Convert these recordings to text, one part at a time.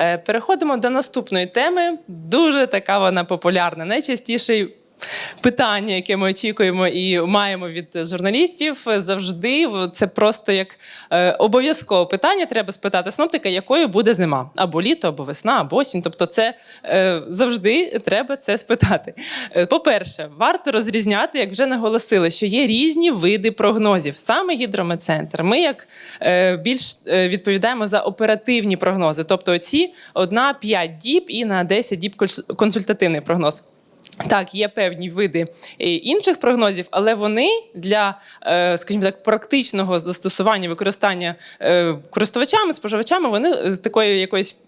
Е, Переходимо до наступної теми. Дуже така вона популярна. Найчастіше питання, яке ми очікуємо і маємо від журналістів, завжди це просто як е, обов'язкове питання. Треба спитати синоптика, якою буде зима, або літо, або весна, або осінь. Тобто, це е, завжди треба це спитати. Е, По-перше, варто розрізняти, як вже наголосили, що є різні види прогнозів. Саме гідрометцентр. Ми як більш відповідаємо за оперативні прогнози, тобто ці 1-5 діб і на 10 діб консультативний прогноз. Так, є певні види е, інших прогнозів, але вони для, е, скажімо так, практичного застосування використання е, користувачами, споживачами, вони з такої якоїсь.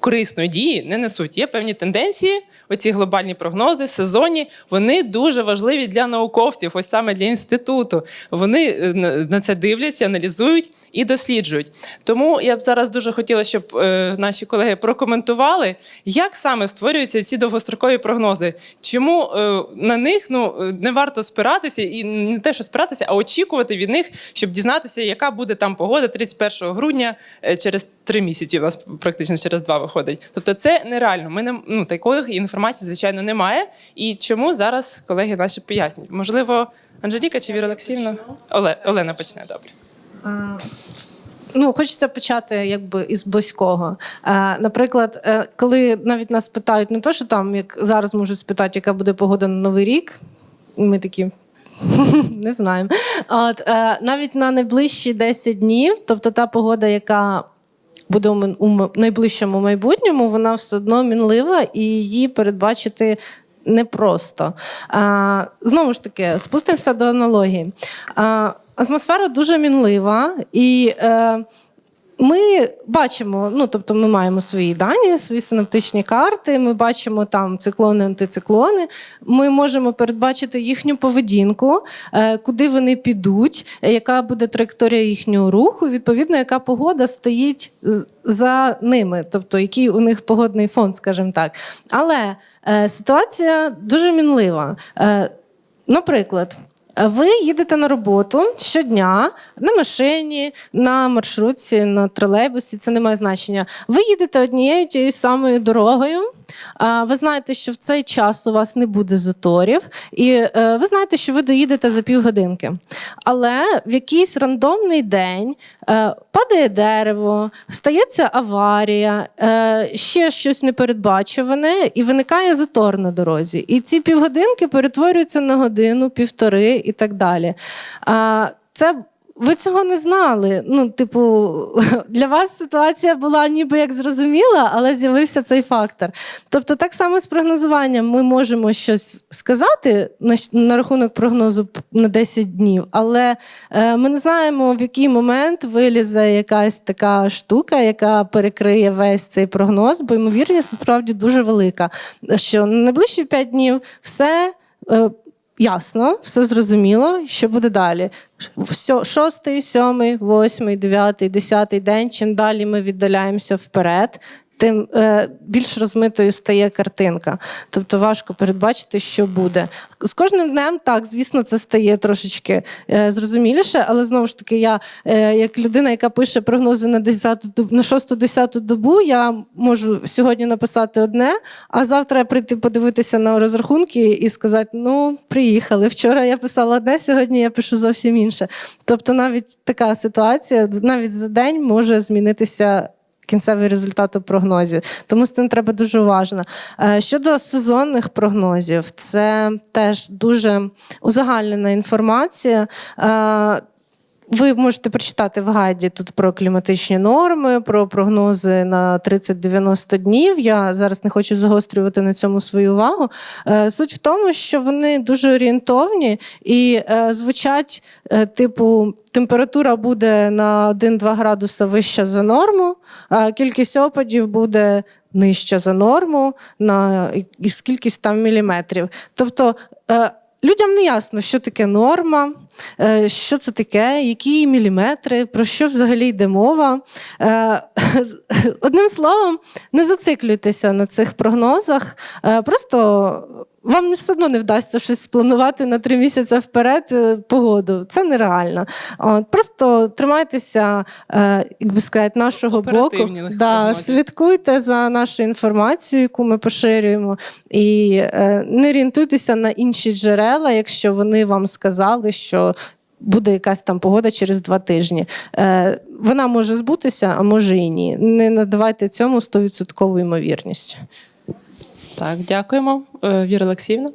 Корисної дії не несуть. Є певні тенденції, оці глобальні прогнози, сезонні, вони дуже важливі для науковців, ось саме для інституту. Вони е, на- це дивляться, аналізують і досліджують. Тому я б зараз дуже хотіла, щоб е, наші колеги прокоментували, як саме створюються ці довгострокові прогнози. Чому е, на них ну, не варто спиратися, і не те, що спиратися, а очікувати від них, щоб дізнатися, яка буде там погода 31 грудня через три місяці. У нас практично через два виходить. Тобто, це нереально. Ми не ну такої інформації, звичайно, немає. І чому зараз колеги наші пояснять? Можливо, Анжеліка чи Віра Олексіївна? Оле, Олена почне добре. Ну, хочеться почати якби із близького. Е, наприклад, е, коли навіть нас питають не то, що там, як зараз можуть спитати, яка буде погода на Новий рік, ми такі. Не знаємо. От, е, навіть на найближчі 10 днів, тобто та погода, яка буде у, найближчому майбутньому, вона все одно мінлива і її передбачити непросто. Знову ж таки, спустимося до аналогії. А, атмосфера дуже мінлива, і е, ми бачимо, ну тобто ми маємо свої дані, свої синаптичні карти, ми бачимо там циклони, антициклони. Ми можемо передбачити їхню поведінку, е, куди вони підуть, яка буде траєкторія їхнього руху, відповідно, яка погода стоїть за ними, тобто який у них погодний фон, скажімо так. Але е, ситуація дуже мінлива. Е, наприклад. Ви їдете на роботу щодня на машині, на маршрутці, на тролейбусі, це не має значення. Ви їдете однією тією самою дорогою. Ви знаєте, що в цей час у вас не буде заторів, і е, ви знаєте, що ви доїдете за півгодинки. Але в якийсь рандомний день е, падає дерево, стається аварія, е, ще щось непередбачуване, і виникає затор на дорозі. І ці півгодинки перетворюються на годину, півтори і так далі. А, Це ви цього не знали. Ну, типу, для вас ситуація була ніби як зрозуміла, але з'явився цей фактор. Тобто, так само з прогнозуванням ми можемо щось сказати на, на рахунок прогнозу на 10 днів, але е, ми не знаємо, в який момент вилізе якась така штука, яка перекриє весь цей прогноз, бо ймовірність справді дуже велика. Що на найближчі 5 днів все. Ясно, все зрозуміло, що буде далі. Шостий, сьомий, восьмий, дев'ятий, десятий день. Чим далі ми віддаляємося вперед, тим е, більш розмитою стає картинка. Тобто важко передбачити, що буде. З кожним днем, так, звісно, це стає трошечки е, зрозуміліше, але знову ж таки, я, е, як людина, яка пише прогнози на 10 на 6-10 добу, я можу сьогодні написати одне, а завтра прийти подивитися на розрахунки і сказати: ну, приїхали. Вчора я писала одне, сьогодні я пишу зовсім інше. Тобто, навіть така ситуація, навіть за день може змінитися. Кінцевий результат у прогнозі, тому з цим треба дуже уважно. Е, Щодо сезонних прогнозів, це теж дуже узагальнена інформація. Ви можете прочитати в гайді тут про кліматичні норми, про прогнози на 30-90 днів. Я зараз не хочу загострювати на цьому свою увагу. Е, Суть в тому, що вони дуже орієнтовні і е, звучать, е, типу, температура буде на 1-2 градуса вища за норму, а кількість опадів буде нижча за норму на із кількість там міліметрів. Тобто е, людям не ясно, що таке норма, що це таке, які міліметри, про що взагалі йде мова. Е, Одним словом, не зациклюйтеся на цих прогнозах, е, просто вам все одно не вдасться щось спланувати на три місяці вперед е, погоду. Це нереально. От, просто тримайтеся, е, як би сказати, нашого боку. Да, слідкуйте за нашою інформацією, яку ми поширюємо, і е, не орієнтуйтеся на інші джерела, якщо вони вам сказали, що. Буде якась там погода через два тижні. Е, вона може збутися, а може і ні. Не надавайте цьому 100% ймовірність. Так, дякуємо. Е, Віра Олексіївна.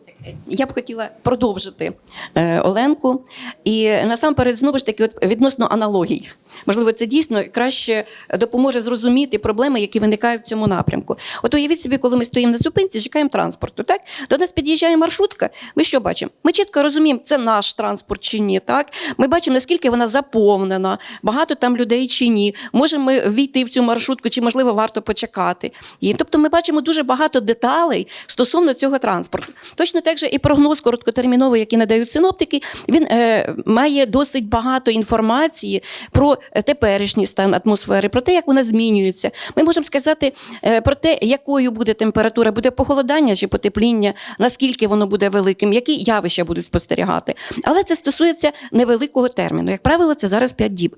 Я б хотіла продовжити е, Оленку. І насамперед, знову ж таки, от відносно аналогій. Можливо, це дійсно краще допоможе зрозуміти проблеми, які виникають в цьому напрямку. От уявіть собі, коли ми стоїмо на зупинці, чекаємо транспорту. Так до нас під'їжджає маршрутка. Ми що бачимо? Ми чітко розуміємо, це наш транспорт чи ні. Так ми бачимо, наскільки вона заповнена, багато там людей чи ні. Можемо ми війти в цю маршрутку, чи можливо варто почекати. І тобто, ми бачимо дуже багато деталей стосовно цього транспорту. Точно так же і прогноз короткотерміновий, який надають синоптики, він е, має досить багато інформації про е, теперішній стан атмосфери, про те, як вона змінюється. Ми можемо сказати е, про те, якою буде температура, буде похолодання чи потепління, наскільки воно буде великим, які явища будуть спостерігати. Але це стосується невеликого терміну. Як правило, це зараз 5 діб.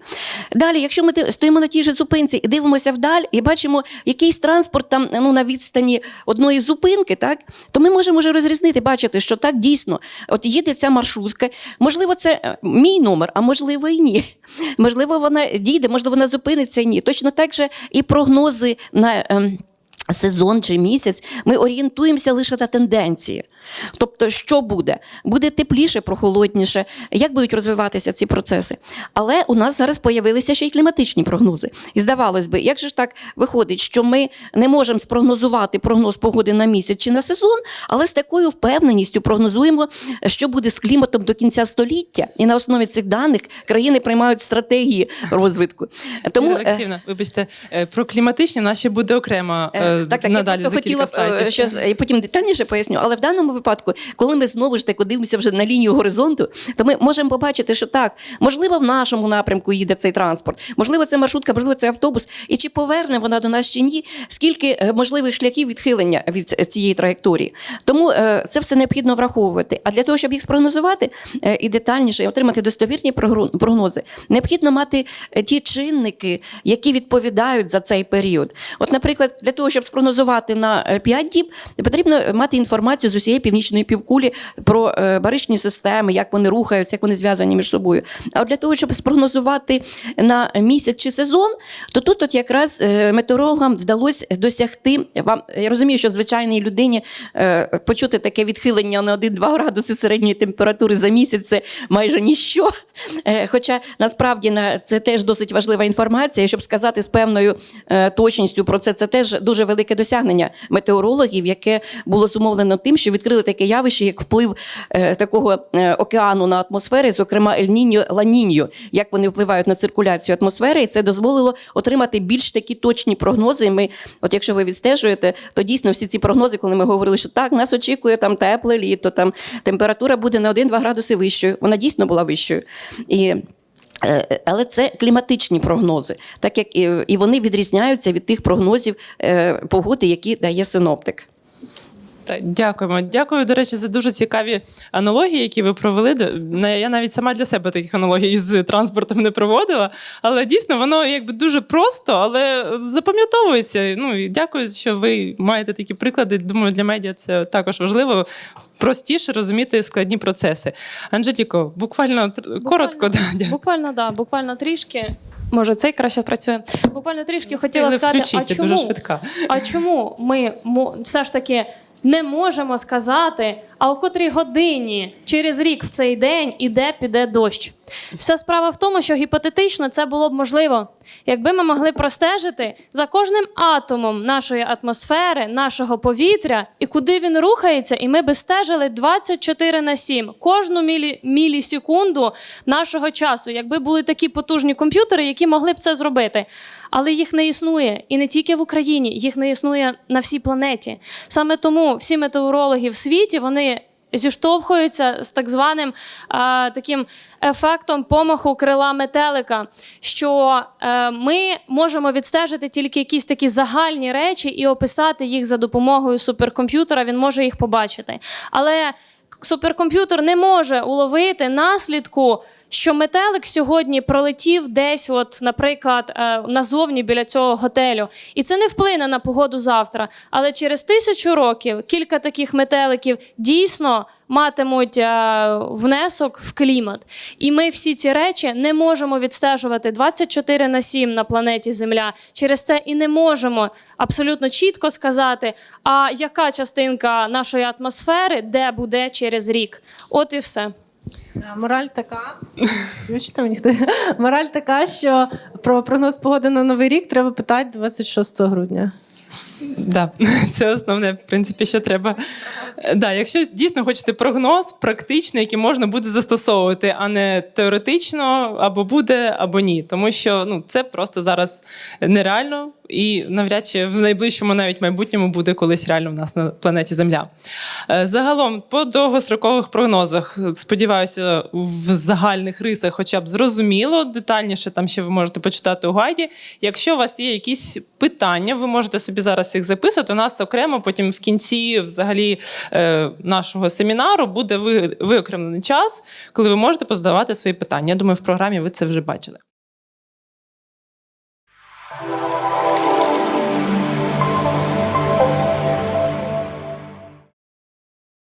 Далі, якщо ми стоїмо на тій же зупинці і дивимося вдаль, і бачимо якийсь транспорт там ну, на відстані одної зупинки, так то ми можемо вже розрізнити, бачити, що так дійсно от їде ця маршрутка. Можливо, це е, мій номер, а можливо, і ні. Можливо, вона дійде, можливо, вона зупиниться і ні. Точно так же і прогнози на. ем, Сезон чи місяць ми орієнтуємося лише на тенденції. Тобто, що буде? Буде тепліше, прохолодніше, як будуть розвиватися ці процеси. Але у нас зараз появилися ще й кліматичні прогнози. І здавалось би, як же ж так виходить, що ми не можемо спрогнозувати прогноз погоди на місяць чи на сезон, але з такою впевненістю прогнозуємо, що буде з кліматом до кінця століття, і на основі цих даних країни приймають стратегії розвитку. Тому Віра е, вибачте, е, про кліматичні ще буде окремо е, Так, так, я надалі просто за хотіла е, і потім детальніше поясню. Але в даному випадку, коли ми знову ж таки дивимося вже на лінію горизонту, то ми можемо побачити, що так, можливо, в нашому напрямку їде цей транспорт, можливо, це маршрутка, можливо, це автобус. І чи поверне вона до нас чи ні, скільки е, можливих шляхів відхилення від е, цієї траєкторії. Тому е, це все необхідно враховувати. А для того, щоб їх спрогнозувати і детальніше і отримати достовірні прогнози, необхідно мати ті чинники, які відповідають за цей період. От, наприклад, для того, щоб спрогнозувати на е, 5 діб, потрібно мати інформацію з усієї північної півкулі про е, баричні системи, як вони рухаються, як вони зв'язані між собою. А для того, щоб спрогнозувати на місяць чи сезон, то тут от якраз е, метеорологам вдалося досягти. Вам я розумію, що звичайній людині е, почути таке відхилення на 1-2 градуси середньої температури за місяць це майже ніщо. Хоча насправді це теж досить важлива інформація, щоб сказати з певною точністю про це, це теж дуже велике досягнення метеорологів, яке було зумовлено тим, що відкрили таке явище, як вплив е, такого е, океану на атмосфери, зокрема Ель-Ніньо, Ла-Ніньо, як вони впливають на циркуляцію атмосфери, і це дозволило отримати більш такі точні прогнози. Ми, от якщо ви відстежуєте, то дійсно всі ці прогнози, коли ми говорили, що так, нас очікує там тепле літо, там температура буде на 1-2 градуси вищою. Вона дійсно була вищою. І Е, Але це кліматичні прогнози, так як і, і вони відрізняються від тих прогнозів е, погоди, які дає синоптик. Так, Дякуємо. Дякую, до речі, за дуже цікаві аналогії, які ви провели. Я навіть сама для себе таких аналогій з транспортом не проводила. Але дійсно воно якби дуже просто, але запам'ятовується. Ну і дякую, що ви маєте такі приклади. Думаю, для медіа це також важливо. Простіше розуміти складні процеси. Анжеліко, буквально, тр- коротко, да, дякую. Буквально, да, буквально трішки. Може, цей краще працює. Буквально трішки Встигли хотіла сказати, а чому, а чому ми все ж таки не можемо сказати, а у котрій годині через рік в цей день іде піде дощ? Вся справа в тому, що гіпотетично це було б можливо, якби ми могли простежити за кожним атомом нашої атмосфери, нашого повітря, і куди він рухається, і ми би стежили 24 на 7, кожну мілі, мілісекунду нашого часу, якби були такі потужні комп'ютери, які могли б це зробити. Але їх не існує і не тільки в Україні, їх не існує на всій планеті. Саме тому всі метеорологи в світі вони зіштовхуються з так званим а, таким ефектом помаху крила метелика, що е, ми можемо відстежити тільки якісь такі загальні речі і описати їх за допомогою суперкомп'ютера. Він може їх побачити. Але суперкомп'ютер не може уловити наслідку. Що метелик сьогодні пролетів десь, от, наприклад, е, назовні біля цього готелю, і це не вплине на погоду завтра. Але через тисячу років кілька таких метеликів дійсно матимуть е, внесок в клімат. І ми всі ці речі не можемо відстежувати 24 на 7 на планеті Земля. Через це і не можемо абсолютно чітко сказати, а яка частинка нашої атмосфери де буде через рік. От і все. А Мораль така. Вибачте мені хто. Мораль така, що про прогноз погоди на новий рік треба питати 26 грудня. Да, це основне, в принципі, що треба. Да, якщо дійсно хочете прогноз практичний, який можна буде застосовувати, а не теоретично або буде, або ні. Тому що ну, це просто зараз нереально і навряд чи в найближчому навіть майбутньому буде колись реально в нас на планеті Земля. Е, Загалом, по довгострокових прогнозах, сподіваюся, в загальних рисах, хоча б зрозуміло, детальніше там ще ви можете почитати у гайді. Якщо у вас є якісь питання, ви можете собі зараз їх записувати. У нас окремо потім в кінці взагалі е, нашого семінару буде ви- виокремлений час, коли ви можете позадавати свої питання. Я думаю, в програмі ви це вже бачили.